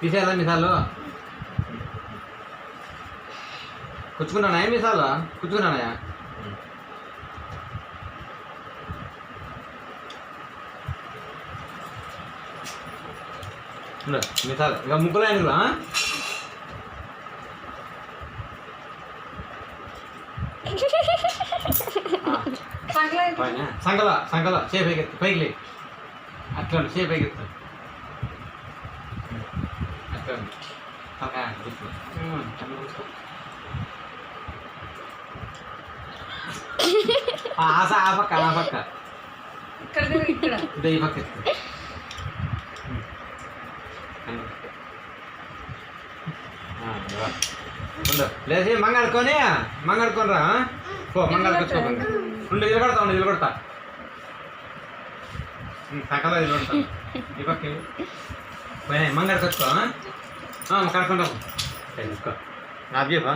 తీసేయాలా మీసాలు? కుచ్చుకున్నాయా మీసాలు? కుచ్చుకున్నాయా మీసాలు. ఇక ముగ్గులు ఆయన సంకల సంగల చే పైకి పైకి అట్లా చే పైకి ఎత్తు అట్లా తలకాయ గుర్తు కన్ను మూసుకో. ఆ, పక్క ఆ పక్క ఇక్కడ ఈ పక్క లేచి మంగడుకొని మంగడుకొని రా పో మంగడుకొచ్చుకో ఉండు నిలబడతా ఉండు నిలబడతా సకల నిలబడతా ఈ పక్క ఇవ్వు. పోయినా మంగడుకొచ్చుకో కనుక్కుంటాం నాకు చెప్పా